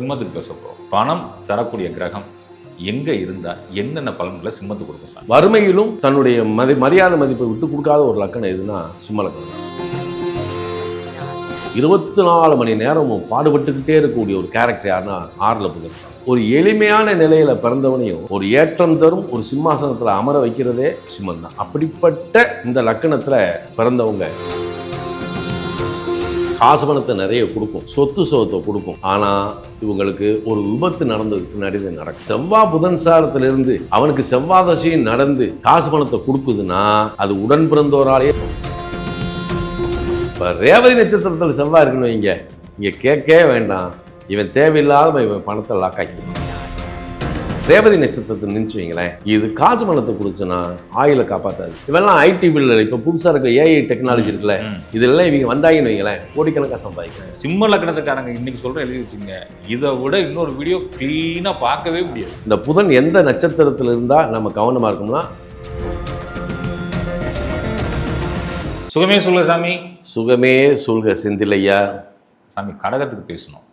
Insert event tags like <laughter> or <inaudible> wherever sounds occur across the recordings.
சிம்மத்துக்கு பேச போகிறோம் பணம் தரக்கூடிய கிரகம் எங்கே இருந்தால் என்னென்ன பலன்களை சிம்மத்து கொடுக்கும் சார் வறுமையிலும் தன்னுடைய மதி மரியாதை மதிப்பை விட்டு கொடுக்காத ஒரு லக்கணம் எதுனா சிம்ம லக்கணம். இருபத்தி நாலு மணி நேரமும் பாடுபட்டுக்கிட்டே இருக்கக்கூடிய ஒரு கேரக்டர் யாருன்னா ஆறில் புகழ் ஒரு எளிமையான நிலையில பிறந்தவனையும் ஒரு ஏற்றம் தரும் ஒரு சிம்மாசனத்துல அமர வைக்கிறதே சிம்மன் தான் அப்படிப்பட்ட இந்த லக்கணத்துல பிறந்தவங்க காசு பணத்தை நிறைய கொடுக்கும். சொத்து சுகத்தை கொடுக்கும். ஆனா இவங்களுக்கு ஒரு விபத்து நடந்ததுக்கு பின்னாடி நடக்கும். செவ்வாய் புதன் சாரத்திலிருந்து அவனுக்கு செவ்வாய் தசையும் நடந்து காசு பணத்தை கொடுக்குதுன்னா அது உடன் பிறந்தோராலேயே இப்போ ரேவதி நட்சத்திரத்தில் செவ்வாய் இருக்குன்னு வைங்க. இங்கே கேட்கவே வேண்டாம். இவன் தேவையில்லாத இவன் பணத்தை லாக்காக்கி ரேவதி நட்சத்திரத்தை நினச்சி வைங்களேன் இது காசு பணத்தை கொடுச்சுன்னா ஆயில காப்பாத்தாது. இவெல்லாம் ஐடி பில்ல இப்போ புதுசாக இருக்க ஏஐ டெக்னாலஜி இருக்குல்ல. இதெல்லாம் இவங்க வந்தாங்கன்னு வைங்களேன் கோடிக்கணக்காக சம்பாதிக்கிறேன் சிம்ம லக்னத்துக்காரங்க இன்னைக்கு சொல்கிறேன் எழுதி வச்சுங்க இதை விட இன்னொரு வீடியோ க்ளீனாக பார்க்கவே முடியாது. இந்த புதன் எந்த நட்சத்திரத்தில் இருந்தால் நம்ம கவனமாக இருக்கோம்னா சுகமே சொல்ல சாமி. சுகமே சொல்க செந்திலையா சாமி கடகத்துக்கு பேசணும்.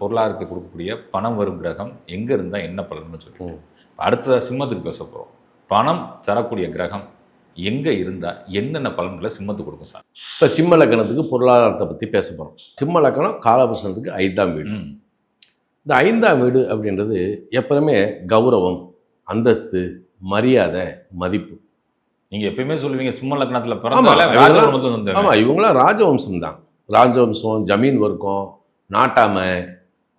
பொருளாதாரத்தை கொடுக்கக்கூடிய பணம் வரும் கிரகம் எங்கே இருந்தால் என்ன பலன்னு சொல்லி. அடுத்ததாக சிம்மத்துக்கு பேச போகிறோம் பணம் தரக்கூடிய கிரகம் எங்கே இருந்தால் என்னென்ன பலன்களை சிம்மத்துக்கு கொடுக்கும் சார்? இப்போ சிம்ம லக்கணத்துக்கு பொருளாதாரத்தை பற்றி பேச போகிறோம் சிம்ம லக்கணம் காலபுருஷனுக்கு ஐந்தாம் வீடு. இந்த ஐந்தாம் வீடு அப்படின்றது எப்பவுமே கௌரவம் அந்தஸ்து மரியாதை மதிப்பு. நீங்க எப்பயுமே சொல்லுவீங்க சிம்ம லக்னத்துல பிறந்தால ஆமாம் இவங்களாம் ராஜவம்சம் தான் ராஜவம்சம் ஜமீன் வர்க்கம் நாட்டாமை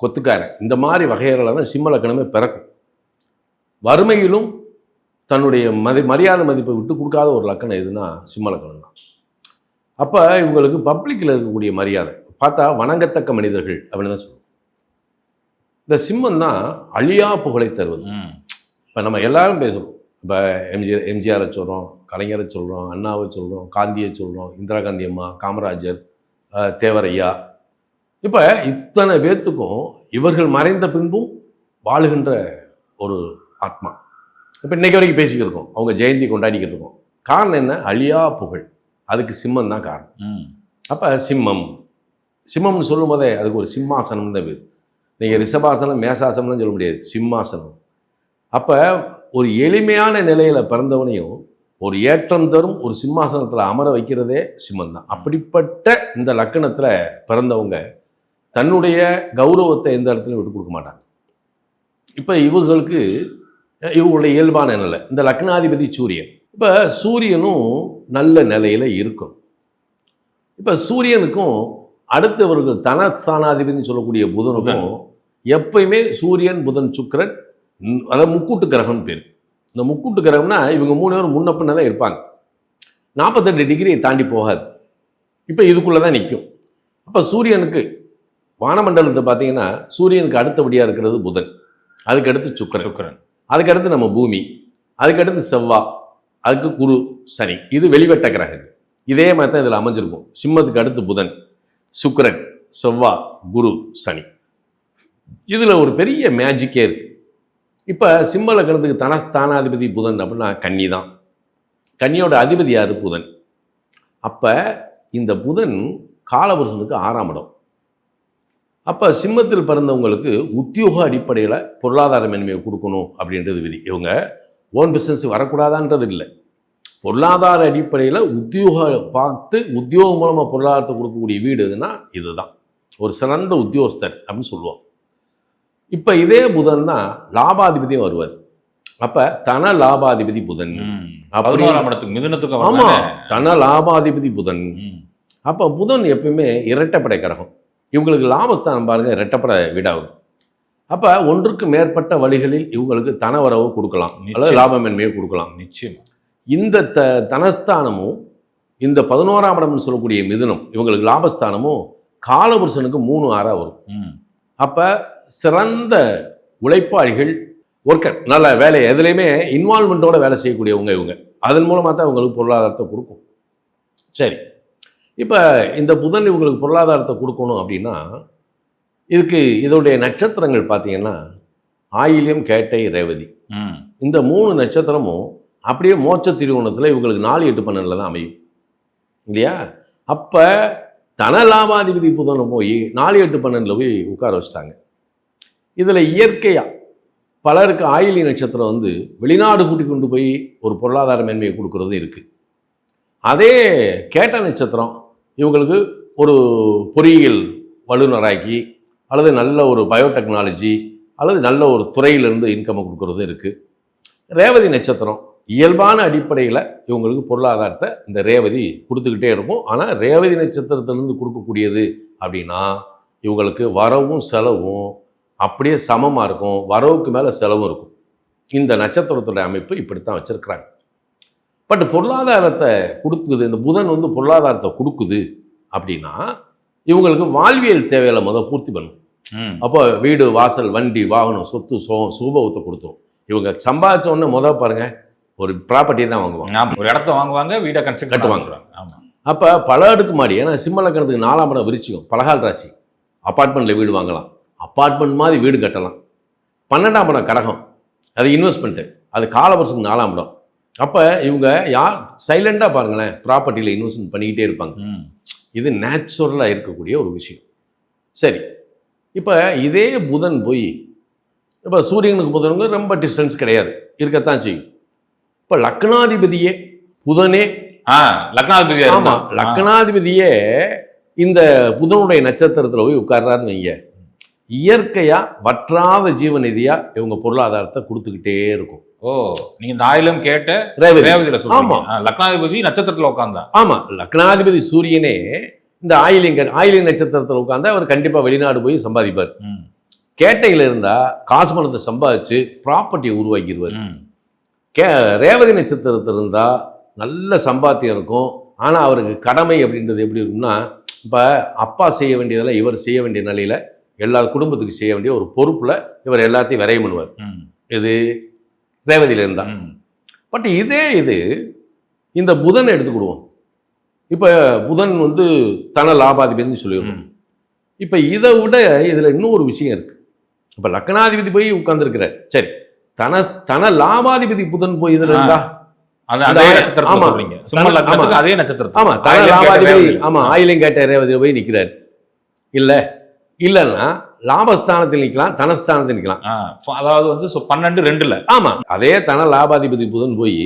கொத்துக்காரன். இந்த மாதிரி வகைகளில் தான் சிம்ம லக்கணமே பிறக்கும். வறுமையிலும் தன்னுடைய மதி மரியாதை மதிப்பை விட்டு கொடுக்காத ஒரு லக்கணம் எதுனா சிம்ம லக்கணம் தான் அப்போ இவங்களுக்கு பப்ளிக்கில் இருக்கக்கூடிய மரியாதை பார்த்தா வணங்கத்தக்க மனிதர்கள் அப்படின்னு தான் சொல்லுவோம் இந்த சிம்மம் தான் அழியா புகழை தருவது. இப்போ நம்ம எல்லாரும் பேசுகிறோம் இப்போ எம்ஜிஆர் எம்ஜிஆரை சொல்கிறோம் கலைஞரை சொல்கிறோம் அண்ணாவை சொல்கிறோம் காந்தியை சொல்கிறோம் இந்திரா காந்தி அம்மா காமராஜர் தேவரையா இப்போ இத்தனை பேர்த்துக்கும் இவர்கள் மறைந்த பின்பும் வாழுகின்ற ஒரு ஆத்மா. இப்போ இன்னைக்கு வரைக்கும் பேசிக்கிட்டு இருக்கோம் அவங்க ஜெயந்தி கொண்டாடிக்கிட்டு இருக்கோம் காரணம் என்ன? அழியா புகழ். அதுக்கு சிம்மம் தான் காரணம். ம். அப்போ சிம்மம். சிம்மம்னு சொல்லும் போதே அதுக்கு ஒரு சிம்மாசனம் தான் பேர். நீங்கள் ரிஷபாசனம் மேசாசனம்லாம் சொல்ல முடியாது. சிம்மாசனம். அப்போ ஒரு எளிமையான நிலையில் பிறந்தவனையும் ஒரு ஏற்றம் தரும் ஒரு சிம்மாசனத்தில் அமர வைக்கிறதே சிம்மம் தான். அப்படிப்பட்ட இந்த லக்கணத்தில் பிறந்தவங்க தன்னுடைய கௌரவத்தை எந்த இடத்துலையும் விட்டு கொடுக்க மாட்டாங்க. இப்போ இவர்களுக்கு இவங்களுடைய இயல்பான நிலை இந்த லக்னாதிபதி சூரியன். இப்போ சூரியனும் நல்ல நிலையில் இருக்கும். இப்போ சூரியனுக்கும் அடுத்தவர்கள் தனஸ்தானாதிபதினு சொல்லக்கூடிய புதனுக்கும் எப்பயுமே சூரியன் புதன் சுக்கரன் அதாவது முக்கூட்டு கிரகம்னு பேர். இந்த முக்கூட்டு கிரகம்னா இவங்க மூணு பேரும் முன்ன தான் இருப்பாங்க. நாற்பத்தெட்டு டிகிரி தாண்டி போகாது. இப்போ இதுக்குள்ளே தான் நிற்கும் அப்போ சூரியனுக்கு வானமண்டலத்தை பார்த்தீங்கன்னா சூரியனுக்கு அடுத்தபடியாக இருக்கிறது புதன். அதுக்கடுத்து சுக்கிரன். சுக்கிரன். அதுக்கடுத்து நம்ம பூமி. அதுக்கடுத்து செவ்வாய் அதுக்கு குரு சனி. இது வெளிவட்ட கிரகங்கள். இதே மாதிரி தான் இதில் அமைஞ்சிருக்கும். சிம்மத்துக்கு அடுத்து புதன் சுக்கிரன் செவ்வாய் குரு சனி. இதில் ஒரு பெரிய மேஜிக்கே இருக்கு. இப்போ சிம்ம லக்னத்துக்கு தனஸ்தானாதிபதி புதன் அப்படின்னா கன்னி தான். கன்னியோட அதிபதி யார்? புதன். அப்போ இந்த புதன் காலபுருஷனுக்கு ஆறாம் இடம். அப்போ சிம்மத்தில் பிறந்தவங்களுக்கு உத்தியோக அடிப்படையில் பொருளாதார மேன்மையை கொடுக்கணும் அப்படின்றது விதி. இவங்க ஓன் பிஸ்னஸ் வரக்கூடாதான்றது இல்லை. பொருளாதார அடிப்படையில் உத்தியோக பார்த்து உத்தியோகம் மூலமாக பொருளாதாரத்தை கொடுக்கக்கூடிய வீடு எதுனா இதுதான். ஒரு சிறந்த உத்தியோகஸ்தர் அப்படின்னு சொல்லுவோம். இப்போ இதே புதன் தான் லாபாதிபதியும் வருவார். அப்போ தன லாபாதிபதி புதன். ம். அப்படி- பதினோராம் இடத்துக்கு மிதுனத்துக்கு ஆமா. வரலானே. தன லாபாதிபதி புதன். அப்போ புதன் எப்பயுமே இரட்டைப்படை கிரகம். இவங்களுக்கு லாபஸ்தானம் பாருங்க இரட்டைப்படை வீடாகும். அப்போ ஒன்றுக்கு மேற்பட்ட வழிகளில் இவங்களுக்கு தனவரவு கொடுக்கலாம். அல்லது. லாபமேன்மையை கொடுக்கலாம். நிச்சயமா. இந்த த தனஸ்தானமும் இந்த பதினோராம் இடம்னு சொல்லக்கூடிய மிதுனம் இவங்களுக்கு லாபஸ்தானமும் காலபுருஷனுக்கு மூணு ஆறாக வரும். அப்போ சிறந்த உழைப்பாளிகள் ஒர்க்கர் நல்ல வேலை எதுலேயுமே இன்வால்மெண்ட்டோட வேலை செய்யக்கூடியவங்க இவங்க. அதன் மூலமாக தான் இவங்களுக்கு பொருளாதாரத்தை கொடுக்கும். சரி. இப்போ இந்த புதன் இவங்களுக்கு பொருளாதாரத்தை கொடுக்கணும் அப்படின்னா இதுக்கு இதோடைய நட்சத்திரங்கள் பார்த்தீங்கன்னா ஆயில்யம் கேட்டை ரேவதி. ம். இந்த மூணு நட்சத்திரமும் அப்படியே மோட்ச திருவோணத்தில் இவங்களுக்கு நாலு எட்டு பன்னெண்டில் தான் அமையும். இல்லையா? அப்போ தன லாபாதிபதி புதனை போய் நாலு எட்டு பன்னெண்டில் போய் உட்கார வச்சுட்டாங்க. இதில் இயற்கையாக பலருக்கு ஆயிலி நட்சத்திரம் வந்து வெளிநாடு கூட்டி கொண்டு போய் ஒரு பொருளாதார மேன்மையை கொடுக்கறதும் இருக்குது அதே கேட்ட நட்சத்திரம் இவங்களுக்கு ஒரு பொறியியல் வல்லுநராக்கி அல்லது நல்ல ஒரு பயோடெக்னாலஜி அல்லது நல்ல ஒரு துறையிலிருந்து இன்கம் கொடுக்கறதும் இருக்குது ரேவதி நட்சத்திரம் இயல்பான அடிப்படையில் இவங்களுக்கு பொருளாதாரத்தை இந்த ரேவதி கொடுத்துக்கிட்டே இருக்கும். ஆனால் ரேவதி நட்சத்திரத்திலேருந்து கொடுக்கக்கூடியது அப்படின்னா இவங்களுக்கு வரவும் செலவும் அப்படியே சமமாக இருக்கும். வரவுக்கு மேலே செலவும் இருக்கும். இந்த நட்சத்திரத்தோட அமைப்பு இப்படித்தான் வச்சுருக்குறாங்க. பட் பொருளாதாரத்தை கொடுக்குது இந்த புதன் வந்து பொருளாதாரத்தை கொடுக்குது அப்படின்னா இவங்களுக்கு வாழ்வியல் தேவைகளை முத பூர்த்தி பண்ணும். அப்போ வீடு வாசல் வண்டி வாகனம் சொத்து சோ சுபவத்தை கொடுத்துரும். இவங்க சம்பாதிச்ச உடனே முத பாருங்க ஒரு ப்ராப்பர்ட்டி தான் வாங்குவாங்க. ஒரு இடத்த வாங்குவாங்க வீடை கன்ஸ்ட்ரக்ட். கட்டுவாங்க. ஆமா. அப்போ பல அடுக்கு மாடி ஏன்னா சிம்மலக்கணத்துக்கு நாலாம் இடம் விருச்சிகம் பலகால் ராசி. அப்பார்ட்மெண்ட்டில் வீடு வாங்கலாம். அப்பார்ட்மெண்ட் மாதிரி வீடு கட்டலாம். பன்னெண்டாம் இடம் கடகம். அது இன்வெஸ்ட்மெண்ட்டு அது காலவரசுக்கு நாலாம் இடம். அப்போ இவங்க யார்? சைலண்டாக பாருங்களேன் ப்ராப்பர்ட்டியில் இன்வெஸ்ட்மெண்ட் பண்ணிக்கிட்டே இருப்பாங்க. இது நேச்சுரலாக இருக்கக்கூடிய ஒரு விஷயம். சரி. இப்போ இதே புதன் போய் இப்போ சூரியனுக்கு புதனுக்கு ரொம்ப டிஸ்டன்ஸ் கிடையாது. இருக்கத்தான் செய்யும். இப்போ லக்னாதிபதியே புதனே. ஆ லக்னாதிபதியா ஆமா இருந்தா. ஆ. லக்னாதிபதியே இந்த புதனுடைய நட்சத்திரத்துல போய் உட்கார்றாருன்னு வைங்க. இயற்கையா வற்றாத ஜீவநிதியா இவங்க பொருளாதாரத்தை கொடுத்துக்கிட்டே இருக்கும். ஓ நீங்க இந்த ஆயிலம் கேட்ட ரேவதி ரேவதியில ஆமா. லக்னாதிபதி நட்சத்திரத்துல உட்கார்ந்தா ஆமா லக்னாதிபதி சூரியனே இந்த ஆயிலிங்க ஆயிலிங் நட்சத்திரத்துல உட்கார்ந்தா அவர் கண்டிப்பா வெளிநாடு போய் சம்பாதிப்பார். கேட்டையில இருந்தா காசு பணத்தை சம்பாதிச்சு ப்ராப்பர்ட்டியை உருவாக்கிடுவார். கே ரேவதி நட்சத்திரத்தில் இருந்தால் நல்ல சம்பாத்தியம் இருக்கும் ஆனால் அவருக்கு கடமை அப்படின்றது எப்படி இருக்கும்னா இப்போ அப்பா செய்ய வேண்டியதெல்லாம் இவர் செய்ய வேண்டிய நிலையில் எல்லா குடும்பத்துக்கு செய்ய வேண்டிய ஒரு பொறுப்பில் இவர் எல்லாத்தையும் விரையம் பண்ணுவார். இது ரேவதியில் இருந்தா ம். பட் இதே இது இந்த புதன் எடுத்துக்கிடுவோம். இப்போ புதன் வந்து தன லாபாதிபதினு சொல்லிடுவோம். இப்போ இதை விட இதில் இன்னொரு விஷயம் இருக்கு. இப்போ லக்னாதிபதி போய் உட்கார்ந்துருக்கிறார். சரி தன தன லாபாதிபதி புதன் போய் இதில். இருந்தா? அது நட்சத்திரம் ஆமா தன லாபாதிபதி. ஆமா ஆயிலம் கேட்ட ரேவதியில் போய் நிற்கிறார் இல்லை இல்லைன்னா லாபஸ்தானத்தில் நிற்கலாம் தனஸ்தானத்தில் நிற்கலாம் அதாவது வந்து பன்னெண்டு ரெண்டுல. ஆமா. அதே தன லாபாதிபதி புதன் போய்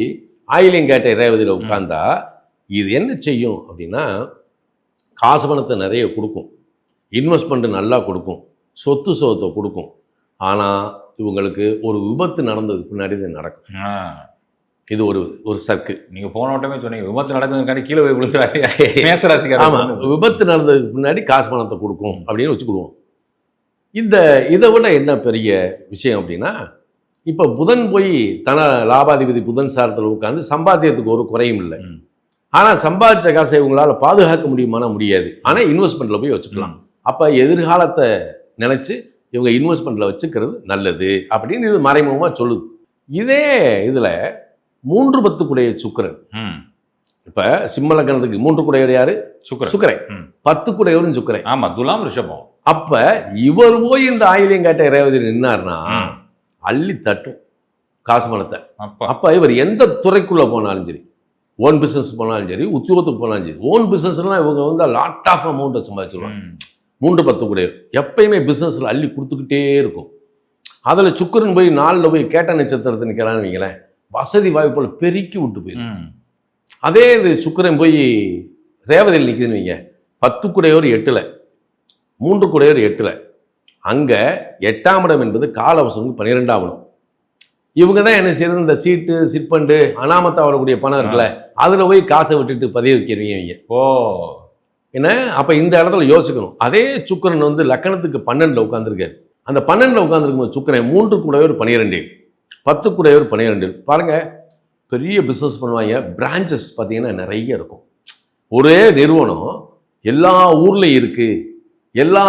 ஆயிலம் கேட்ட ரேவதியில் உட்கார்ந்தா இது என்ன செய்யும் அப்படின்னா காசு பணத்தை நிறைய கொடுக்கும். இன்வெஸ்ட்மெண்ட் நல்லா கொடுக்கும். சொத்து சோத்தை கொடுக்கும். ஆனால் இவங்களுக்கு ஒரு விபத்து நடந்ததுக்கு பின்னாடி இது நடக்கும். இது ஒரு ஒரு சர்க்கு. நீங்க போன வட்டமே சொன்னீங்க விபத்து நடக்குதுக்காண்டி கீழே போய் விழுந்துறாரு ஆமா. மேசராசிக்காரர். விபத்து நடந்ததுக்கு முன்னாடி காசு பணத்தை கொடுக்கும் அப்படின்னு வச்சுக்கிடுவோம். இந்த இதை விட என்ன பெரிய விஷயம் அப்படின்னா இப்போ புதன் போய் தன லாபாதிபதி புதன் சாரத்தில் உட்காந்து சம்பாத்தியத்துக்கு ஒரு குறையும் இல்லை. ஆனால் சம்பாதிச்ச காசை இவங்களால பாதுகாக்க முடியுமானா முடியாது. ஆனால் இன்வெஸ்ட்மெண்ட்டில் போய் வச்சுக்கலாம். அப்போ எதிர்காலத்தை நினச்சி இவங்க இன்வெஸ்ட்மெண்ட்டில் வச்சுக்கிறது நல்லது அப்படின்னு இது மறைமுகமாக சொல்லுது. இதே இதில் மூன்று பத்துக்குடைய சுக்கிரன். ம். இப்போ சிம்மலக்கணத்துக்கு மூன்று குடையவர் யாரு? சுக்கிரன். சுக்கரை. பத்து குடையவரும் சுக்கரை ஆமா துலாம் ரிஷபம். அப்ப இவர் போய் இந்த ஆயிலியம் கேட்ட ரேவதி நின்னார்னா. அள்ளி தட்டும் காசு பணத்தை. அப்பா. இவர் எந்த துறைக்குள்ள போனாலும் சரி ஓன் பிசினஸ் போனாலும் சரி உத்தியோகத்துக்கு போனாலும் சரி ஓன் பிசினஸ்லாம் இவங்க வந்து லாட் ஆஃப் அமௌண்ட்டை சம்பாதிச்சிருவாங்க. மூன்று பத்து குடையவர் எப்பயுமே பிசினஸ்ல அள்ளி கொடுத்துக்கிட்டே இருக்கும். அதுல சுக்கரன் போய் நாளில் போய் கேட்ட நட்சத்திரத்தை நிற்கிறான்னு வைங்களேன் வசதி வாய்ப்புகளை பெருக்கி விட்டு போயிடும். அதே இது சுக்கிரன் போய் ரேவதியில் நிற்குதுன்னு வைங்க பத்து குடையோர் எட்டில். மூன்று குடையோர் எட்டில். அங்கே எட்டாம் இடம் என்பது காலவசம் பன்னிரெண்டாம் இடம். இவங்க தான் என்ன செய்யறது? இந்த சீட்டு சிற்பண்டு அனாமத்தா வரக்கூடிய பணம் இருக்குல்ல அதில் போய் காசை விட்டுட்டு பதிவு வைக்கிறீங்க இவங்க. ஓ. என்ன? அப்போ இந்த இடத்துல யோசிக்கணும். அதே சுக்கிரன் வந்து லக்கணத்துக்கு பன்னெண்டில் உட்காந்துருக்காரு அந்த பன்னெண்டில் உட்காந்துருக்கும் சுக்கிரன் மூன்று கூடையோர் பன்னிரெண்டில் பத்து கூடையோர் பன்னிரெண்டில் பாருங்க பெரிய பிஸ்னஸ் பண்ணுவாங்க. பிரான்ச்சஸ் பார்த்தீங்கன்னா நிறைய இருக்கும். ஒரே நிறுவனம் எல்லா ஊர்லேயும் இருக்குது எல்லா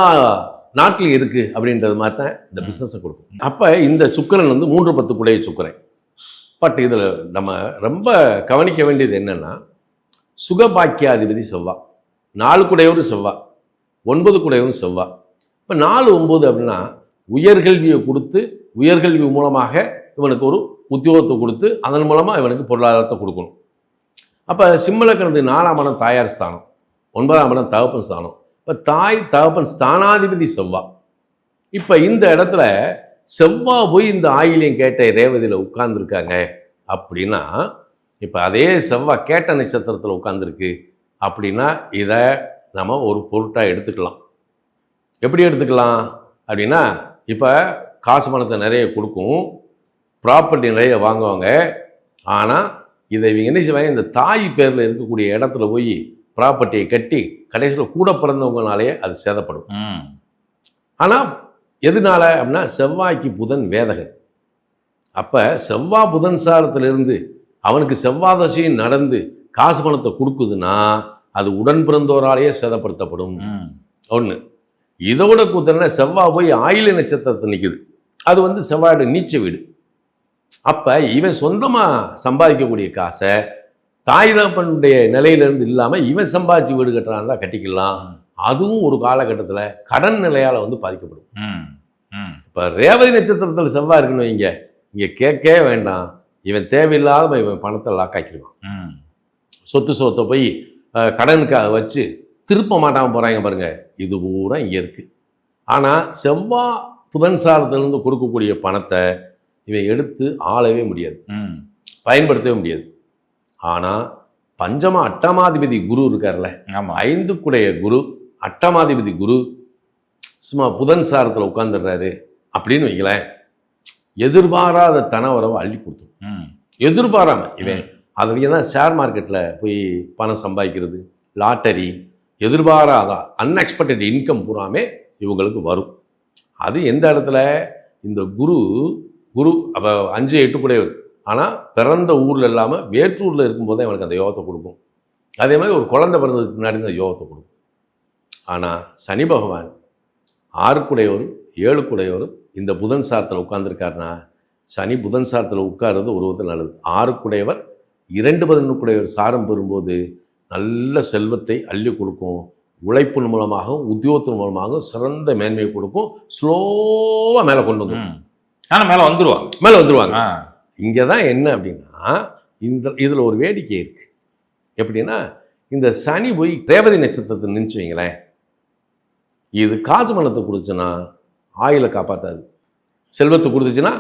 நாட்டிலையும் இருக்குது அப்படின்றது மாதிரி தான் இந்த பிஸ்னஸை கொடுக்கும். அப்போ இந்த சுக்கரன் வந்து மூன்று பத்து குடைய சுக்கரன். பட் இதில் நம்ம ரொம்ப கவனிக்க வேண்டியது என்னென்னா சுகபாக்கியாதிபதி செவ்வா. நாலு குடையவரும் செவ்வா. ஒன்பது குடையவரும் செவ்வா. இப்போ நாலு ஒம்பது அப்படின்னா உயர்கல்வியை கொடுத்து உயர்கல்வி மூலமாக இவனுக்கு ஒரு உத்தியோகத்தை கொடுத்து அதன் மூலமாக இவனுக்கு பொருளாதாரத்தை கொடுக்கணும். அப்போ சிம்மலக்கணத்துக்கு நாலாம் இடம் தாயார் ஸ்தானம் ஒன்பதாம் இடம் தகப்பன் ஸ்தானம். இப்போ தாய் தகப்பன் ஸ்தானாதிபதி செவ்வா. இப்போ இந்த இடத்துல செவ்வாய் போய் இந்த ஆயிலையும் கேட்ட ரேவதியில் உட்கார்ந்துருக்காங்க அப்படின்னா இப்போ அதே செவ்வா கேட்ட நட்சத்திரத்தில் உட்காந்துருக்கு அப்படின்னா இதை நம்ம ஒரு பொருட்டாக எடுத்துக்கலாம். எப்படி எடுத்துக்கலாம் அப்படின்னா இப்போ காசு பணத்தை நிறைய கொடுக்கும் ப்ராப்பர்ட்டி நிறைய வாங்குவாங்க. ஆனால் இதை இவங்க என்ன செய்வாங்க? இந்த தாய் பேரில் இருக்கக்கூடிய இடத்துல போய் ப்ராப்பர்ட்டியை கட்டி கடைசியில் கூட பிறந்தவங்கனாலேயே அது சேதப்படும். ம். ஆனால் எதனால அப்படின்னா செவ்வாய்க்கு புதன் வேதகன். அப்போ செவ்வாய் புதன் சாரத்திலிருந்து அவனுக்கு செவ்வாதசையும் நடந்து காசு பணத்தை கொடுக்குதுன்னா அது உடன் பிறந்தோராலேயே சேதப்படுத்தப்படும். ஒன்று இதோட கூத்தன செவ்வாய் போய் ஆயில நட்சத்திரத்தை நிற்குது அது வந்து செவ்வாயோட நீச்ச வீடு. அப்போ இவன் சொந்தமாக சம்பாதிக்கக்கூடிய காசை தாய் தகப்பனுடைய நிலையிலேருந்து இல்லாமல் இவன் சம்பாதிச்சு வீடு கட்டுறான் கட்டிக்கலாம். அதுவும் ஒரு காலகட்டத்தில் கடன் நிலையால் வந்து பாதிக்கப்படும். இப்போ ரேவதி நட்சத்திரத்தில் செவ்வாய் இருக்குன்னு வைங்க. இங்கே கேட்கவே வேண்டாம். இவன் தேவையில்லாத இவன் பணத்தை லாக் ஆக்கிடுவான். ம். சொத்து சொத்தை போய் கடனுக்காக வச்சு திருப்ப மாட்டாம போகிறாங்க பாருங்க. இது பூரா இங்கே இருக்குது ஆனால் செவ்வாய் புதன் சாரத்திலிருந்து கொடுக்கக்கூடிய பணத்தை இவன் எடுத்து ஆளவே முடியாது. ம். பயன்படுத்தவே முடியாது. ஆனால் பஞ்சம அட்டமாதிபதி குரு இருக்கார்ல. ஆமாம் ஐந்துக்குடைய குரு அட்டமாதிபதி குரு சும்மா புதன் சாரத்தில் உட்காந்துடுறாரு அப்படின்னு வைங்களேன் எதிர்பாராத தனவரவை அள்ளி கொடுத்துரும். ம். எதிர்பாராம இவன் அவங்க தான் ஷேர் மார்க்கெட்டில் போய் பணம் சம்பாதிக்கிறது லாட்டரி எதிர்பாராத அன்எக்ஸ்பெக்டட் இன்கம் பூராமே இவங்களுக்கு வரும். அது எந்த இடத்துல? இந்த குரு குரு அப்போ அஞ்சு எட்டு கூடையவர் ஆனால் பிறந்த ஊரில் இல்லாமல் வேற்றூரில் இருக்கும்போது அவனுக்கு அந்த யோகத்தை கொடுக்கும். அதே மாதிரி ஒரு குழந்தை பிறந்ததுக்கு முன்னாடி இந்த யோகத்தை கொடுக்கும். ஆனால் சனி பகவான் ஆறுக்குடையவரும் ஏழுக்குடையவரும் இந்த புதன் சாரத்தில் உட்கார்ந்திருக்காருன்னா சனி புதன் சாரத்தில் உட்கார்றது ஒரு விதத்தில் நல்லது. ஆறுக்குடையவர் இரண்டு பதினொன்றுக்குடையவர் சாரம் பெறும்போது நல்ல செல்வத்தை அள்ளி கொடுக்கும். உழைப்பின் மூலமாகவும் உத்தியோகத்தின் மூலமாகவும் சிறந்த மேன்மையை கொடுக்கும். ஸ்லோவாக மேலே கொண்டு வந்துடும் ஆனால் மேலே வந்துருவாங்க மேலே வந்துருவாங்க. ஆ. இங்கே தான் என்ன அப்படின்னா இந்த இதில் ஒரு வேடிக்கை இருக்குது எப்படின்னா இந்த சனி போய் ரேவதி நட்சத்திரத்தை நினச்சி வைங்களேன். இது காசு பணத்தை கொடுத்துச்சுன்னா ஆயிலை காப்பாற்றாது செல்வத்தை கொடுத்துச்சுன்னா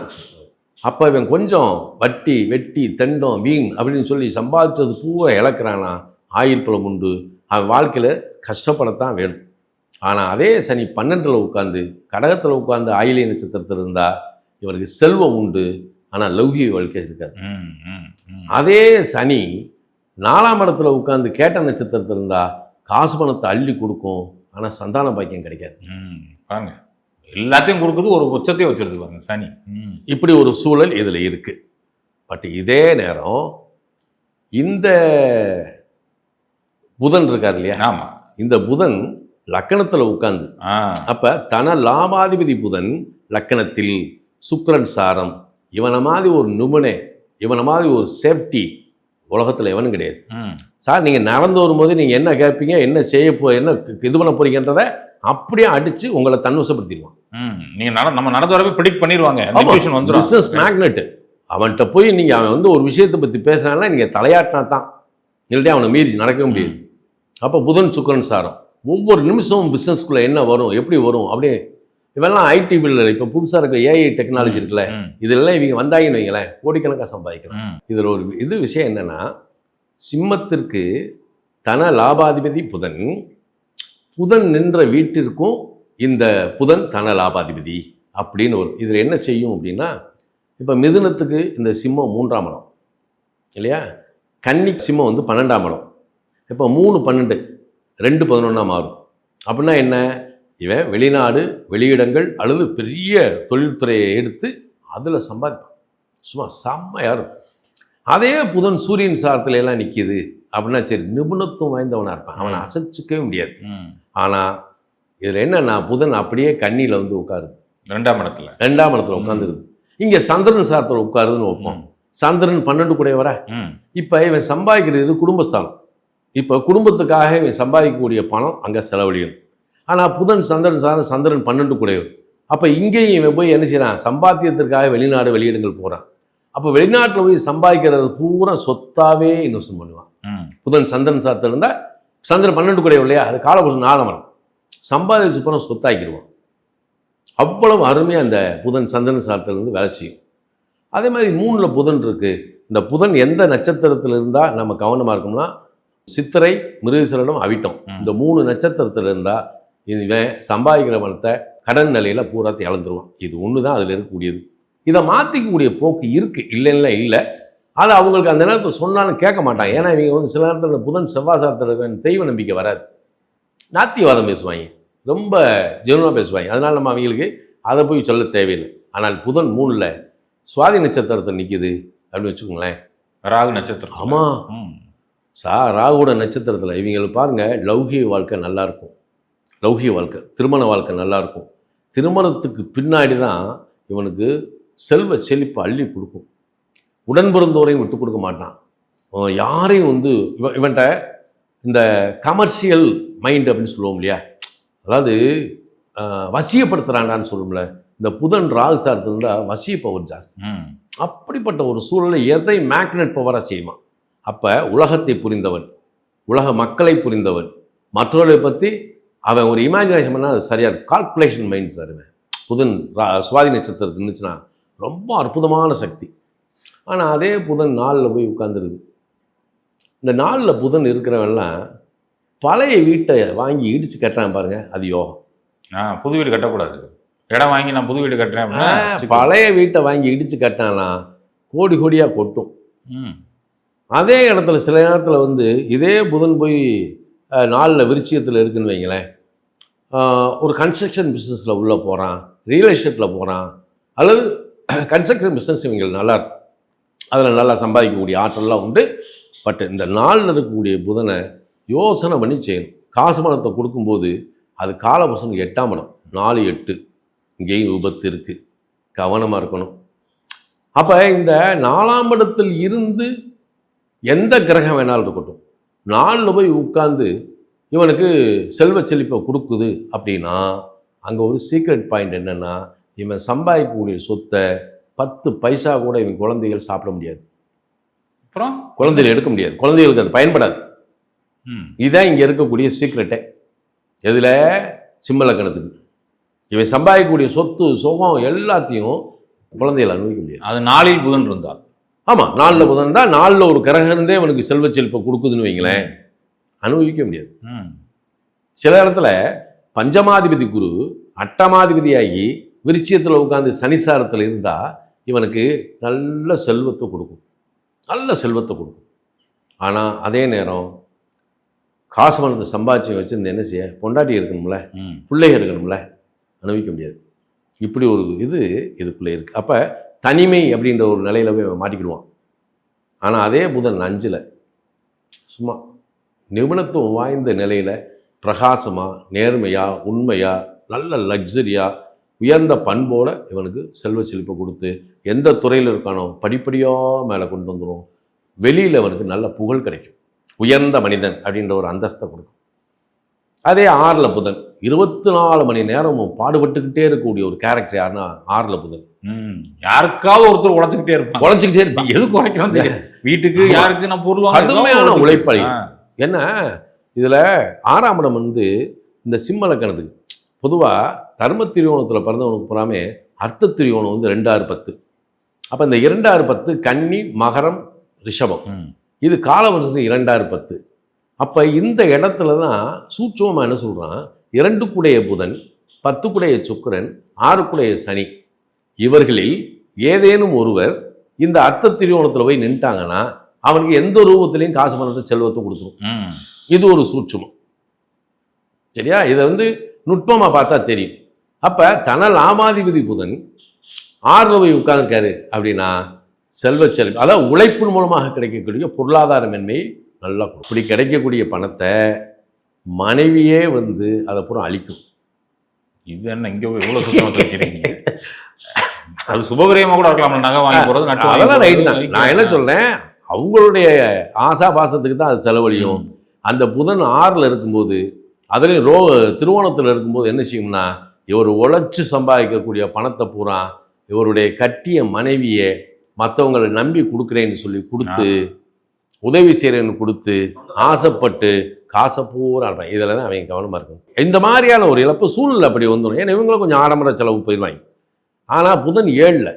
அப்போ இவன் கொஞ்சம் வட்டி வெட்டி தெண்டம் வீண் அப்படின்னு சொல்லி சம்பாதிச்சது பூவை இழக்கிறானா? ஆயில் பழம் உண்டு. அவன் வாழ்க்கையில் கஷ்டப்படத்தான் வேணும். ஆனால் அதே சனி பன்னெண்டில் உட்காந்து கடகத்தில் உட்காந்து ஆயிலை நட்சத்திரத்தில் இருந்தால் இவனுக்கு செல்வம் உண்டு. ஆனால் லௌகிக வாழ்க்கை இருக்காது. அதே சனி நாலாம் இடத்துல உட்காந்து கேட்ட நட்சத்திரத்தில் இருந்தால் காசு பணத்தை அள்ளி கொடுக்கும். ஆனால் சந்தான பாக்கியம் கிடைக்காது. ம் பாருங்க. எல்லாத்தையும் கொடுக்குது ஒரு உச்சத்தையும் வச்சிருது பாருங்க சனி. ம். இப்படி ஒரு சூழல் இதில் இருக்குது பட் இதே நேரம் இந்த புதன் இருக்கார் இல்லையா? ஆமாம் இந்த புதன் லக்கணத்தில் உட்காந்து அப்போ தன லாபாதிபதி புதன் லக்கணத்தில் சுக்கிரன் சாரம் இவனை மாதிரி ஒரு நிபுணே இவனை மாதிரி ஒரு சேஃப்டி உலகத்தில் எவனும் கிடையாது. சார் நீங்கள் நடந்து வரும்போது நீங்கள் என்ன கேட்பீங்க என்ன செய்ய போ என்ன இது பண்ண போறீங்கன்றதை அப்படியே அடித்து உங்களை தன்வசப்படுத்திடுவான். ம். நீங்க நட நம்ம நடந்து வரவே ப்ரிடிக்ட் பண்ணிடுவாங்க. பிஸ்னஸ் மேக்னெட் அவன்கிட்ட போய் நீங்கள் அவன் வந்து ஒரு விஷயத்தை பற்றி பேசுனான்னா நீங்கள் தலையாட்டினா தான். இல்லாட்டி அவனை மீறி நடக்கவே முடியாது. அப்போ புதன் சுக்கரன் சாரம். ஒவ்வொரு நிமிஷமும் பிஸ்னஸ்குள்ளே என்ன வரும் எப்படி வரும் அப்படியே இவெல்லாம் ஐடி பில்லில் இப்போ புதுசாக இருக்க ஏஐ டெக்னாலஜி இருக்குல்ல. இதெல்லாம் இவங்க வந்தாங்கன்னு வைங்களேன். கோடிக்கணக்காக சம்பாதிக்கலாம். இதில் ஒரு இது விஷயம் என்னன்னா சிம்மத்திற்கு தன லாபாதிபதி புதன் புதன் நின்ற வீட்டிற்கும் இந்த புதன் தன லாபாதிபதி அப்படின்னு ஒரு இதில் என்ன செய்யும் அப்படின்னா இப்போ மிதுனத்துக்கு இந்த சிம்மம் மூன்றாம் இடம். இல்லையா? கன்னி சிம்மம் வந்து பன்னெண்டாம் இடம். இப்போ மூணு பன்னெண்டு ரெண்டு பதினொன்றா மாறும். அப்படின்னா என்ன? இவன் வெளிநாடு வெளியிடங்கள் அல்லது பெரிய தொழில்துறையை எடுத்து அதில் சம்பாதிப்பான். சும்மா செம்மையாக இருக்கும் அதே புதன் சூரியன் சாரத்துல எல்லாம் நிற்கிது அப்படின்னா சரி நிபுணத்துவம் வாய்ந்தவனாக இருப்பான். அவனை அசைச்சிக்கவே முடியாது. ஆனால் இதில் என்னன்னா புதன் அப்படியே கண்ணியில் வந்து உட்காருது. ரெண்டாம் இடத்துல. ரெண்டாம் இடத்துல உட்காந்துருது. இங்கே சந்திரன் சாரத்தில் உட்காருதுன்னு வைப்போம். சந்திரன் பன்னெண்டு கூட வர. இப்போ இவன் சம்பாதிக்கிறது இது குடும்பஸ்தானம். இப்போ குடும்பத்துக்காக இவன் சம்பாதிக்கக்கூடிய பணம் அங்கே செலவழியும். ஆனால் புதன் சந்திரன் சாரன் சந்திரன் பன்னெண்டு கூடையவர் அப்போ இங்கேயும் இவன் போய் என்ன செய்யறான்? சம்பாத்தியத்திற்காக வெளிநாடு வெளியிடங்கள் போகிறான் அப்போ வெளிநாட்டில் போய் சம்பாதிக்கிறது பூரா சொத்தாவே இன்வெஸ்ட் பண்ணுவான். புதன் சந்திரன் சாரத்தில் இருந்தால் சந்திரன் பன்னெண்டு கூடையவர் இல்லையா? அது காலபுருஷன் நாலமரம் சம்பாதிச்சு பணம் சொத்தாக்கிடுவான். அவ்வளவு அருமையாக அந்த புதன் சந்தன சாரத்திலிருந்து வேலை செய்யும். அதே மாதிரி மூணில் புதன் இருக்கு. இந்த புதன் எந்த நட்சத்திரத்தில் இருந்தால் நம்ம கவனமாக இருக்கோம்னா சித்திரை மிருகசரிடம் அவிட்டம். இந்த மூணு நட்சத்திரத்தில் இருந்தால் இவன் சம்பாதிக்கிற பணத்தை கடன் நிலையில் பூராத்தை இழந்துருவான் இது ஒன்று தான் அதில் இருக்கக்கூடியது. இதை மாற்றிக்கக்கூடிய போக்கு இருக்குது இல்லைன்னா இல்லை அது அவங்களுக்கு அந்த நேரத்தில் சொன்னாலும் கேட்க மாட்டாங்க ஏன்னா இவங்க வந்து சில நேரத்தில் இந்த புதன் செவ்வாசாரத்தில் இருக்க தெய்வ நம்பிக்கை வராது. நாத்தியவாதம் பேசுவாங்க. ரொம்ப ஜெனுவாக பேசுவாங்க. அதனால் நம்ம அவங்களுக்கு அதை போய் சொல்ல தேவையில்லை. ஆனால் புதன் மூணில் சுவாதி நட்சத்திரத்தில் நிற்கிது அப்படின்னு வச்சுக்கோங்களேன். ராகு நட்சத்திரம் ஆமாம் ம். சா ராகுட நட்சத்திரத்தில் இவங்களுக்கு பாருங்கள் லௌகிக வாழ்க்கை நல்லா லௌகிக வாழ்க்கை திருமண வாழ்க்கை நல்லா இருக்கும் திருமணத்துக்கு பின்னாடி தான் இவனுக்கு செல்வ செழிப்பு அள்ளி கொடுக்கும். உடன் பிறந்தோரையும் விட்டு கொடுக்க மாட்டான். யாரையும் வந்து இவன் இவன்கிட்ட இந்த கமர்ஷியல் மைண்ட் அப்படின்னு சொல்லுவோம் இல்லையா? அதாவது வசியப்படுத்துகிறாண்டான்னு சொல்லுவோம்ல. இந்த புதன் ராகு சாரத்தில் இருந்தால் வசிய பவர் ஜாஸ்தி. அப்படிப்பட்ட ஒரு சூழலை எதை மேக்னெட் பவராக செய்யுமா அப்போ உலகத்தை புரிந்தவன் உலக மக்களை புரிந்தவன் மற்றவர்களை பற்றி அவன் ஒரு இமேஜினேஷன் பண்ணால் அது சரியாக இருக்கும். கால்குலேஷன் மைண்ட் சார் இவன். புதன் சுவாதி நட்சத்திரத்துக்கு இருந்துச்சுன்னா ரொம்ப அற்புதமான சக்தி. ஆனால் அதே புதன் நாளில் போய் உட்காந்துருது இந்த நாளில் புதன் இருக்கிறவன்லாம் பழைய வீட்டை வாங்கி இடித்து கட்டுறான் பாருங்க அது யோகம். ஆ புது வீடு கட்டக்கூடாது. இடம் வாங்கி நான் புது வீடு கட்டுறேன். பழைய வீட்டை வாங்கி இடித்து கட்டானா கோடி கோடியாக கொட்டும். அதே இடத்துல சில நேரத்தில் வந்து இதே புதன் போய் நாளில் விருச்சியத்தில் இருக்குன்னு வைங்களேன் ஒரு கன்ஸ்ட்ரக்ஷன் பிஸ்னஸில் உள்ளே போகிறான் ரியல் எஸ்டேட்டில் போகிறான் அல்லது கன்ஸ்ட்ரக்ஷன் பிஸ்னஸ் இவங்களுக்கு நல்லா அதில் நல்லா சம்பாதிக்கக்கூடிய ஆற்றல்லாம் உண்டு. பட் இந்த நாளில் இருக்கக்கூடிய புதனை யோசனை பண்ணி செய்யணும். காசு பணத்தை கொடுக்கும்போது அது காலபுசனுக்கு எட்டாம் இடம் நாலு எட்டு. இங்கேயும் விபத்து இருக்குது கவனமாக இருக்கணும். அப்போ இந்த நாலாம் இடத்தில் இருந்து எந்த கிரகம் வேணாலும் இருக்கட்டும். நாளில் போய் உட்கார்ந்து இவனுக்கு செல்வ செழிப்பை கொடுக்குது அப்படின்னா அங்கே ஒரு சீக்ரெட் பாயிண்ட் என்னென்னா இவன் சம்பாதிக்கக்கூடிய சொத்தை பத்து பைசா கூட இவன் குழந்தைகள் சாப்பிட முடியாது. அப்புறம்? குழந்தைகள் எடுக்க முடியாது. குழந்தைகளுக்கு அது பயன்படாது. ம். இதுதான் இங்கே இருக்கக்கூடிய சீக்ரெட்டே எதில்? சிம்மலக்கணத்துக்கு இவன் சம்பாதிக்கக்கூடிய சொத்து சுகம் எல்லாத்தையும் குழந்தைகள் அனுபவிக்க முடியாது. அது நாளில் புதன் இருந்தால். ஆமாம் நாளில் புதன் தான் நாளில் ஒரு கிரகம் இருந்தே அவனுக்கு செல்வ செழிப்பை கொடுக்குதுன்னு வைங்களேன். அனுபவிக்க முடியாது. சில இடத்துல பஞ்சமாதிபதி குரு அட்டமாதிபதியாகி விருச்சியத்தில் உட்காந்து சனிசாரத்தில் இருந்தால் இவனுக்கு நல்ல செல்வத்தை கொடுக்கும். நல்ல செல்வத்தை கொடுக்கும். ஆனால் அதே நேரம் காசு பணத்தை சம்பாதிச்சு வச்சுருந்து என்ன செய்ய? பொண்டாட்டி இருக்கணும்ல. ம். பிள்ளைங்க இருக்கணும்ல. அனுபவிக்க முடியாது. இப்படி ஒரு இது இதுக்குள்ளே இருக்குது அப்போ தனிமை அப்படின்ற ஒரு நிலையில போய் மாட்டிக்கிடுவான். ஆனால் அதே புதன் அஞ்சில். சும்மா நிபுணத்துவம் வாய்ந்த நிலையில் பிரகாசமாக நேர்மையாக உண்மையாக நல்ல லக்ஸரியாக உயர்ந்த பண்போட இவனுக்கு செல்வ செழிப்பை கொடுத்து எந்த துறையில் இருக்கானோ படிப்படியாக மேலே கொண்டு வந்துடும் வெளியில் அவனுக்கு நல்ல புகழ் கிடைக்கும். உயர்ந்த மனிதன் அப்படின்ற ஒரு அந்தஸ்தை கொடுக்கும். அதே ஆறில் புதன். இருபத்தி நாலு மணி நேரமும் பாடுபட்டுக்கிட்டே இருக்கக்கூடிய ஒரு கேரக்டர் யாருன்னா ஆறில் புதன். யாருக்காவது ஒருத்தர் உழைச்சிக்கிட்டே இருப்பாங்க உழைச்சிக்கிட்டே இருப்பான். எதுக்கு உழைக்கிறான் <laughs> வீட்டுக்கு. யாருக்கு நான் பொருள் கடுமையான ஏதோ என்ன? இதில் ஆறாம் இடம் வந்து இந்த சிம்ம லக்கணத்துக்கு. பொதுவாக தர்ம திரியோணத்தில் பிறந்தவனுக்கு புறாமே அர்த்த திரியோணம் வந்து ரெண்டாறு பத்து. அப்போ இந்த இரண்டாறு பத்து கன்னி மகரம் ரிஷபம். இது காலவரிசத்து இரண்டாறு பத்து. அப்போ இந்த இடத்துல தான் சூட்சமாக என்ன சொல்கிறான் இரண்டுக்குடைய புதன் பத்துக்குடைய சுக்கிரன் ஆறுக்குடைய சனி. இவர்களில் ஏதேனும் ஒருவர் இந்த அர்த்த திரியோணத்தில் போய் நின்ட்டாங்கன்னா அவனுக்கு எந்த ரூபத்திலையும் காசு பணத்தை செல்வத்தை கொடுத்துரும். இது ஒரு சூட்சுமம். சரியா? இதை வந்து நுட்பமாக பார்த்தா தெரியும். அப்போ தன லாமாதிபதி புதன் ஆறில் போய் உட்கார்ந்துருக்காரு அப்படின்னா செல்வச் செல்வம் அதாவது உழைப்பின் மூலமாக கிடைக்கக்கூடிய பொருளாதார மென்மை நல்லா. இப்படி கிடைக்கக்கூடிய பணத்தை மனைவியே வந்து அதை பூரா அழிக்கும். இது என்ன இங்க போய் இவ்வளவு சுத்தமா வைக்கிறீங்க அது சுபகிரயமா கூட இருக்கலாம். நகை வாங்கி வாங்கி அதெல்லாம் ரைட் தான். நான் என்ன சொல்றேன்? அவங்களுடைய ஆசா பாசத்துக்கு தான் அது செலவழியும். அந்த புதன் ஆறில் இருக்கும்போது அதுலேயும் ரோ திருவோணத்தில் இருக்கும்போது என்ன செய்யும்னா இவர் உழைச்சி சம்பாதிக்கக்கூடிய பணத்தை பூரா இவருடைய கட்டிய மனைவியை மற்றவங்களை நம்பி கொடுக்குறேன்னு சொல்லி கொடுத்து உதவி செய்கிறேன்னு கொடுத்து ஆசைப்பட்டு காசை பூரா இதில் தான் அவங்க கவனமாக இருக்கும் இந்த மாதிரியான ஒரு இழப்பு சூழ்நிலை அப்படி வந்துடும். ஏன்னா இவங்களும் கொஞ்சம் ஆடம்பர செலவு போயிடுவாங்க ஆனால் புதன் ஏழில்.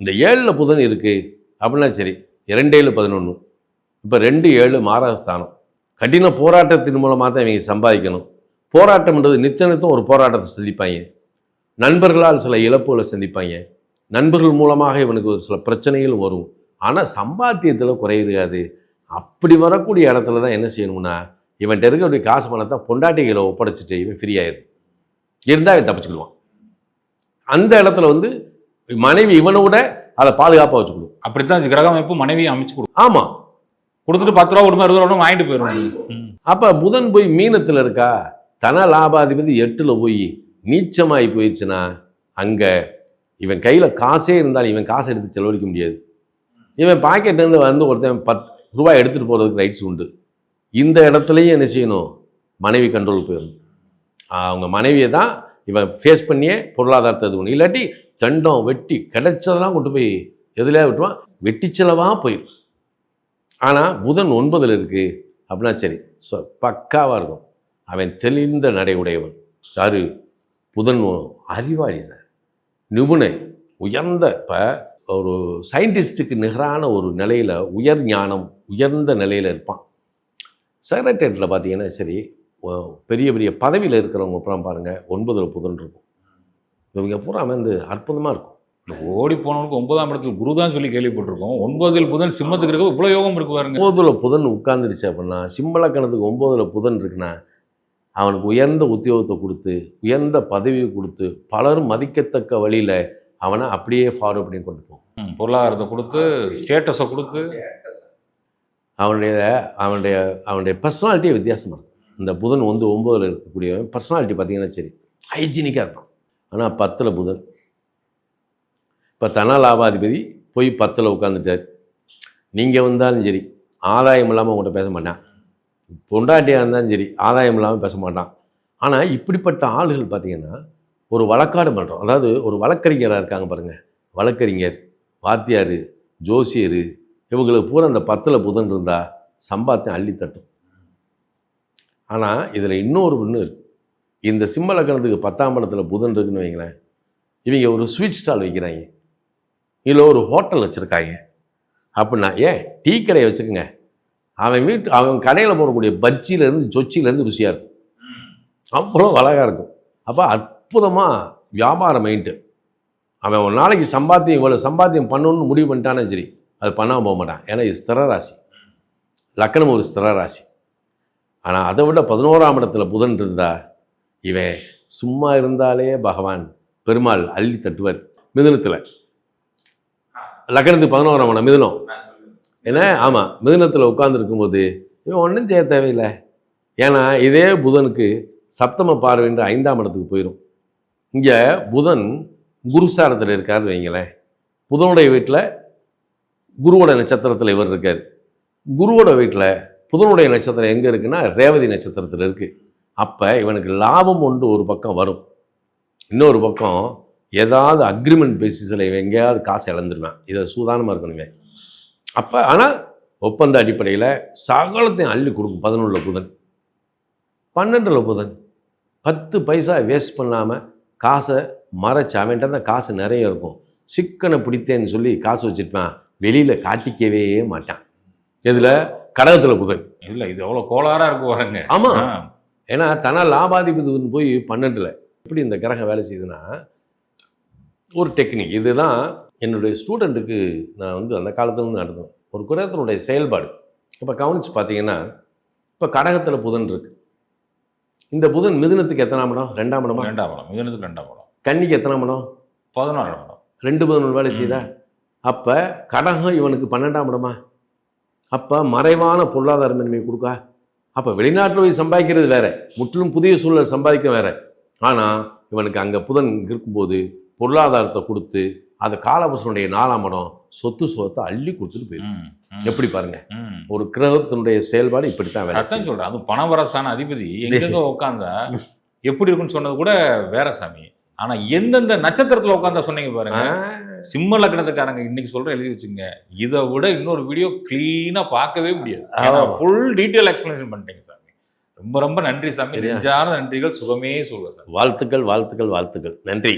இந்த ஏழில் புதன் இருக்குது அப்படின்னா சரி இரண்டேழு பதினொன்று இப்போ ரெண்டு ஏழு மாரகஸ்தானம். கடின போராட்டத்தின் மூலமாக தான் இவங்க சம்பாதிக்கணும். போராட்டம்ன்றது நித்த நித்தம் ஒரு போராட்டத்தை சந்திப்பாங்க. நண்பர்களால் சில இழப்புகளை சந்திப்பாங்க. நண்பர்கள் மூலமாக இவனுக்கு ஒரு சில பிரச்சனைகள் வரும். ஆனால் சம்பாத்தியத்தில் குறை இருக்காது. அப்படி வரக்கூடிய இடத்துல தான் என்ன செய்யணும்னா இவன்கிட்ட இருக்கக்கூடிய காசு பணத்தை பொண்டாட்டிகளை ஒப்படைச்சிட்டு இவன் ஃப்ரீ இருந்தால் இவன் தப்பிச்சுக்கிடுவான். அந்த இடத்துல வந்து மனைவி இவனை விட அதை பாதுகாப்பாக வச்சுக்கணும் அப்படித்தான் இந்த கிரகம் அமைப்பு மனைவியை அமைச்சு கொடுக்கும் ஆமாம் கொடுத்துட்டு பத்து ரூபா கொடுமா இருபது ரூபா வாங்கிட்டு போயிடும். அப்போ புதன் போய் மீனத்தில் இருக்கா? தன லாபாதிபதி எட்டில் போய் நீச்சமாகி போயிடுச்சுன்னா அங்கே இவன் கையில் காசே இருந்தாலும் இவன் காசை எடுத்து செலவழிக்க முடியாது. இவன் பாக்கெட்லேருந்து வந்து ஒருத்தன் பத்து ரூபாய் எடுத்துகிட்டு போகிறதுக்கு ரைட்ஸ் உண்டு. இந்த இடத்துலையும் என்ன செய்யணும்? மனைவி கண்ட்ரோல் போயிடணும். அவங்க மனைவியை தான் இவன் ஃபேஸ் பண்ணியே பொருளாதாரத்தை இது பண்ணணும். இல்லாட்டி தண்டம் வெட்டி கிடைச்சதெல்லாம் கொண்டு போய் எதில் விட்டுவான் வெட்டி செலவாக போயிடும் ஆனால் புதன் ஒன்பதில் இருக்குது அப்படின்னா சரி ஸோ பக்காவாக இருக்கும். அவன் தெளிந்த நடை உடையவன். யாரு? புதன் அறிவாளி சார். நிபுணை உயர்ந்த இப்போ ஒரு சயின்டிஸ்ட்டுக்கு நிகரான ஒரு நிலையில் உயர் ஞானம் உயர்ந்த நிலையில் இருப்பான். செக்ரட்டரியேட்டில் பார்த்தீங்கன்னா சரி பெரிய பெரிய பதவியில் இருக்கிறவங்க அப்புறம் பாருங்கள் ஒன்பதில் புதன் இருக்கும். இவங்க பூரா வந்து அற்புதமாக இருக்கும். ஓடி போனவனுக்கு ஒன்பதாம் இடத்துல குரு தான் சொல்லி கேள்விப்பட்டிருக்கோம். ஒன்பதில் புதன் சிம்மத்துக்கு இருக்க இவ்வளவு யோகம் இருக்கு பாருங்க. ஒன்பதில் புதன் உட்கார்ந்துருச்சு அப்படின்னா சிம்மலக்கணத்துக்கு ஒன்பதில் புதன் இருக்குன்னா அவனுக்கு உயர்ந்த உத்தியோகத்தை கொடுத்து உயர்ந்த பதவியை கொடுத்து பலரும் மதிக்கத்தக்க வழியில் அவனை அப்படியே ஃபாலோ பண்ணி கொண்டு போகும். பொருளாதாரத்தை கொடுத்து ஸ்டேட்டஸை கொடுத்து அவனுடைய அவனுடைய அவனுடைய பர்சனாலிட்டியே வித்தியாசமாக இருக்கும். இந்த புதன் வந்து ஒம்போதில் இருக்கக்கூடிய பர்சனாலிட்டி பார்த்தீங்கன்னா சரி ஹைஜீனிக்காக இருப்பான். ஆனால் பத்தில் புதன். இப்போ தன லாபாதிபதி போய் பத்தில் உட்காந்துட்டார் நீங்கள் வந்தாலும் சரி ஆதாயம் இல்லாமல் உங்கள்கிட்ட பேச மாட்டான். பொண்டாட்டியாக இருந்தாலும் சரி ஆதாயம் இல்லாமல் பேச மாட்டான். ஆனால் இப்படிப்பட்ட ஆளுகள் பார்த்திங்கன்னா ஒரு வழக்காடு பண்ணுறோம் அதாவது ஒரு வழக்கறிஞராக இருக்காங்க பாருங்கள் வழக்கறிஞர் வாத்தியார் ஜோசியர் இவங்களுக்கு பூரா அந்த பத்தில் புதன் இருந்தால் சம்பாத்தியம் அள்ளி தட்டும். ஆனால் இதில் இன்னொரு ஒன்று இருக்குது இந்த சிம்ம லக்கணத்துக்கு பத்தாம் படத்தில் புதன் இருக்குன்னு வைங்களேன். இவங்க ஒரு ஸ்வீட் ஸ்டால் வைக்கிறாங்க. இல்லை ஒரு ஹோட்டல் வச்சுருக்காங்க. அப்படின்னா ஏன் டீ கடையை வச்சுக்கோங்க. அவன் வீட்டு அவன் கடையில் போடக்கூடிய பஜ்ஜிலேருந்து சொச்சிலேருந்து ருசியாக இருக்கும். அவ்வளோ அழகாக இருக்கும். அப்போ அற்புதமாக வியாபார மைண்டு அவன் ஒரு நாளைக்கு சம்பாத்தியம் இவ்வளோ சம்பாத்தியம் பண்ணணும்னு முடிவு பண்ணிட்டானே சரி அது பண்ணாமல் போக மாட்டான். ஏன்னா இது ஸ்திர ராசி. லக்கணம் ஒரு ஸ்திர ராசி. ஆனால் அதை விட பதினோராம் இடத்துல புதன் இருந்தால் இவன் சும்மா இருந்தாலே பகவான் பெருமாள் அள்ளி தட்டுவார் மிதுனத்தில். லக்கணத்துக்கு பதினோராம் மணம் மிதுனம். என்ன? ஆமாம் மிதுனத்தில் உட்காந்துருக்கும்போது இவன் ஒன்றும் செய்ய தேவையில்லை. ஏன்னா இதே புதனுக்கு சப்தம பார்வைன்ற ஐந்தாம் இடத்துக்கு போயிடும் இங்கே புதன் குருசாரத்தில் இருக்காருன்னு வைங்களேன். புதனுடைய வீட்டில் குருவோட நட்சத்திரத்தில் இவர் இருக்கார். குருவோட வீட்டில் புதனுடைய நட்சத்திரம் எங்கே இருக்குன்னா ரேவதி நட்சத்திரத்தில் இருக்குது அப்போ இவனுக்கு லாபம் ஒன்று ஒரு பக்கம் வரும். இன்னொரு பக்கம் ஏதாவது அக்ரிமெண்ட் பேசிஸில் இவன் எங்கேயாவது காசு இழந்துருவேன். இதை சூதானமாக இருக்கணுங்க அப்போ ஆனால் ஒப்பந்த அடிப்படையில் சகலத்தையும் அள்ளி கொடுக்கும். பதினொன்றில் புதன். பன்னெண்டில் புதன். பத்து பைசா வேஸ்ட் பண்ணாமல் காசை மறைச்சு அவன்கிட்ட தான் காசு நிறைய இருக்கும். சிக்கனை பிடித்தேன்னு சொல்லி காசு வச்சுருப்பான். வெளியில் காட்டிக்கவே மாட்டான். இதில் கடகத்தில் புதன். இல்ல இது எவ்வளவு கோளாறா இருக்கு பாருங்க. ஆமா. ஏன்னா தன லாபாதிபதி போய் பன்னெண்டில் எப்படி இந்த கிரகம் வேலை செய்யுதுன்னா ஒரு டெக்னிக். இதுதான் என்னுடைய ஸ்டூடெண்ட்டுக்கு நான் வந்து அந்த காலத்துலேருந்து நடந்தேன் ஒரு கிரகத்தினுடைய செயல்பாடு. இப்போ கவனித்து பார்த்தீங்கன்னா இப்போ கடகத்தில் புதன் இருக்கு. இந்த புதன் மிதுனத்துக்கு எத்தனாம் இடம்? ரெண்டாம் இடமா? ரெண்டாம் இடம். மிதனத்துக்கு ரெண்டாம் இடம். கன்னிக்கு எத்தனாம் இடம்? பதினோராம் இடம். ரெண்டு பதினொன்று வேலை செய்தா? அப்போ கடகம் இவனுக்கு பன்னெண்டாம் இடமா? அப்போ மறைவான பொருளாதார மேன்மை கொடுக்கா? அப்போ வெளிநாட்டில் போய் சம்பாதிக்கிறது வேற. முற்றிலும் புதிய சூழல் சம்பாதிக்க வேற. ஆனால் இவனுக்கு அங்கே புதன் இருக்கும்போது பொருளாதாரத்தை கொடுத்து அந்த காலபுசனுடைய நாலாம் இடம் சொத்து சொத்தை அள்ளி கொடுத்துட்டு போயிடும் எப்படி பாருங்க. ஒரு கிரகத்தினுடைய செயல்பாடு இப்படித்தான் அதான் சொல்றேன். அதுவும் பணவரஸ்தான அதிபதி. எங்கெங்க உட்காந்தா <laughs> எப்படி இருக்குன்னு சொன்னது கூட வேற சாமி. ஆனா எந்தெந்த நட்சத்திரத்துல உட்காந்தா சொன்னீங்க பாருங்க. சிம்ம லக்னத்துக்காரங்க இன்னைக்கு சொல்ற எழுதி வச்சுங்க. இதை விட இன்னொரு வீடியோ கிளீனா பார்க்கவே முடியாது. ஃபுல் டீட்டெயில் எக்ஸ்பிளனேஷன் பண்ணிட்டீங்க சாமி. ரொம்ப ரொம்ப நன்றி சாமி? நெஞ்சார்ந்த நன்றிகள் சுகமே சொல்லுவேன் சாமி. வாழ்த்துக்கள் வாழ்த்துக்கள் வாழ்த்துக்கள். நன்றி.